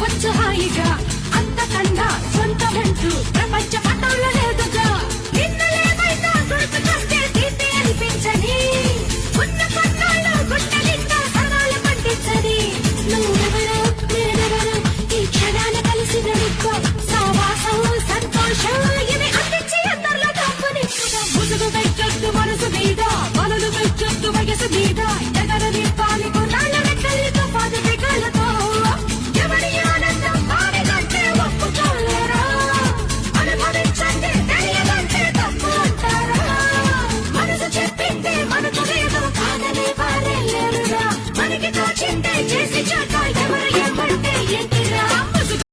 వచ్చు హాయిగా అంతకండా సొంతమంటూ ప్రపంచ పటంలో లేదుగా నిన్ను లేవైనా గుర్తు చేస్తే తీపి అనిపించని ఉన్న పన్నాళ్ళు గుట్టలిండా సవాలు పండించని నువ్వెవరో నేనెవరో ఈ క్షణాన కలిసి నడుక్కో సావాసం సంతోషం Get